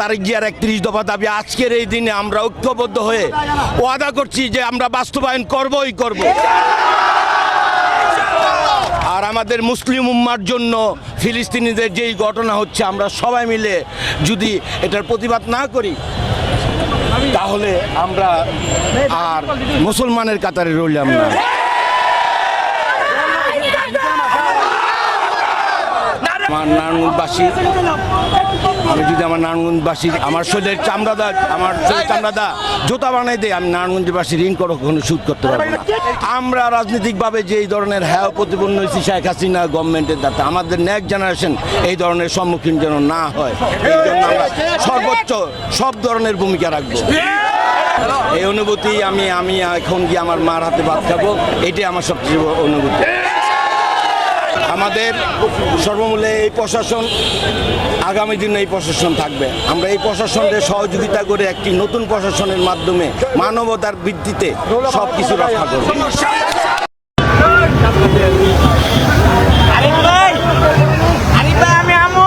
তারিখ জিয়ার একত্রিশ দফা দাবি। আজকের এই দিনে আমরা ঐক্যবদ্ধ হয়ে ওয়াদা করছি যে আমরা বাস্তবায়ন করবই করব। আর আমাদের মুসলিম উম্মার জন্য ফিলিস্তিনিদের যেই ঘটনা হচ্ছে, আমরা সবাই মিলে যদি এটার প্রতিবাদ না করি, তাহলে আমরা আর মুসলমানের কাতারে রইলাম না। আমার নারায়ণগঞ্জবাসী, আমি যদি আমার নারায়ণগঞ্জবাসী, আমার শরীরের চামড়া দা আমার চামড়া দা জুতা বানাই দেয়, আমি নারায়ণগঞ্জবাসী ঋণ করো কখনো সুদ করতে পারব না। আমরা রাজনৈতিকভাবে যে এই ধরনের হ্যাঁ প্রতিপন্ন হয়েছি শেখ হাসিনা গভর্নমেন্টের দ্বারা আমাদের নেক্সট জেনারেশন এই ধরনের সম্মুখীন যেন না হয়, এই জন্য আমরা সর্বোচ্চ সব ধরনের ভূমিকা রাখব। এই অনুভূতি আমি আমি এখন গিয়ে আমার মার হাতে ভাত খাব, এটাই আমার সবচেয়ে অনুভূতি। আমাদের সর্বমূল্যে এই প্রশাসন আগামী দিনে এই প্রশাসন থাকবে। আমরা এই প্রশাসনের সহযোগিতা করে একটি নতুন প্রশাসনের মাধ্যমে মানবতার ভিত্তিতে সব কিছু রক্ষা করব। আরিফ ভাই আরিফ ভাই আমি আমু।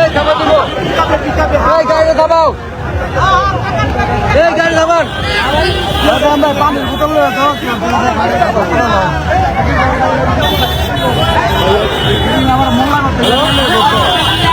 ব্যাগে ঢুকা পাইছি আমার লইতে হইলে কইেন,